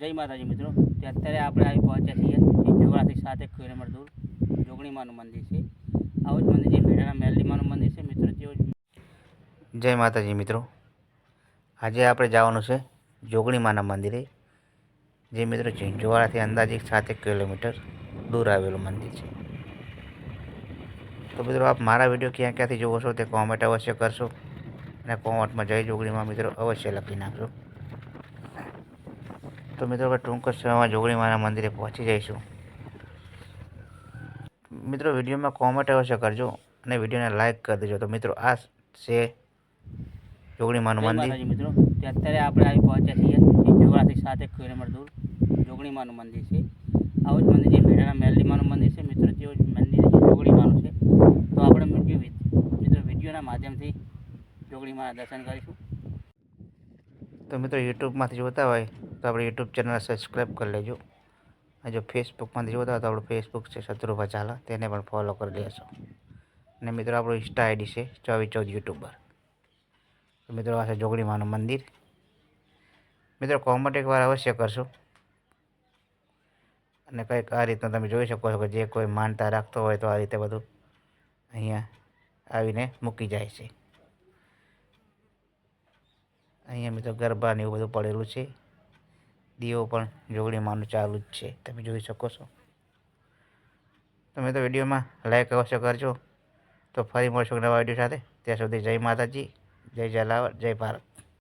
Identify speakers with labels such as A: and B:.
A: જય માતાજી મિત્રો. તે અત્યારે આપણે આવી પહોંચ્યા છીએ એ જોગરાથી સાત એક કિલોમીટર દૂર જોગણીમાનું મંદિર છે. આવું જ મંદિર છે મેઢાના મેરલીમાનું મંદિર છે. મિત્રો તેવું
B: જય માતાજી મિત્રો. આજે આપણે જવાનું છે જોગણીમાના મંદિરે, જે મિત્રો ઝીંઝુવાડાથી અંદાજે સાતેક કિલોમીટર દૂર આવેલું મંદિર છે. તો મિત્રો, આપ મારા વીડિયો ક્યાં ક્યાંથી જોવો છો તે કોમેન્ટ અવશ્ય કરશો અને કોમેન્ટમાં જય જોગણીમાં મિત્રો અવશ્ય લખી નાખજો. તો મિત્રો આપણે ટૂંક સમયમાં જોગણીમાના મંદિરે પહોંચી જઈશું. મિત્રો વિડીયોમાં કોમેન્ટ અવશ્ય કરજો અને વિડીયોને લાઇક કરી દેજો. તો મિત્રો આ છે જોગણીમાનું
A: માનું
B: મંદિર.
A: મિત્રો. અત્યારે આપણે આવી પહોંચ્યા છીએ એ સાત એક કિલોમીટર દૂર. જોગણીમાનું મંદિર છે. આવું જ મંદિર છે મેઢાના મેરલીમાનું મંદિર છે. મિત્રો તેવું જ મંદિર છે જોગણીમાનું છે. તો આપણે મિત્રો વિડીયોના માધ્યમથી જોગણીમાના દર્શન કરીશું.
B: તો મિત્રો યુટ્યુબમાંથી જોતા હોય તો આપણે યુટ્યુબ ચેનલ સબસ્ક્રાઈબ કરી લેજો. અને જો ફેસબુકમાંથી જોતા હોય તો આપણું ફેસબુક છે શત્રુભા ઝાલા. તેને પણ ફોલો કરી લેશો અને મિત્રો, આપણું ઇન્સ્ટા આઈડી છે, ચોવીસ ચૌદ યુટ્યુબર. મિત્રો, આ છે જોગણીમાનું મંદિર. મિત્રો કોમેન્ટ એકવાર અવશ્ય કરશો અને કંઈક આ રીતના તમે જોઈ શકો છો કે જે કોઈ માનતા રાખતો હોય તો આ રીતે બધું અહીંયા આવીને મૂકી જાય છે. અહીંયા મિત્રો ગરબા ને એવું બધું પડેલું છે. દીવો પણ જોગડીમાંનું ચાલુ જ છે. તમે જોઈ શકો છો. તમે તો વિડીયોમાં લાઈક અવશ્ય કરજો. તો ફરી મળશું નવા વીડિયો સાથે. ત્યાં સુધી જય માતાજી, જય જલાવર જય ભારત.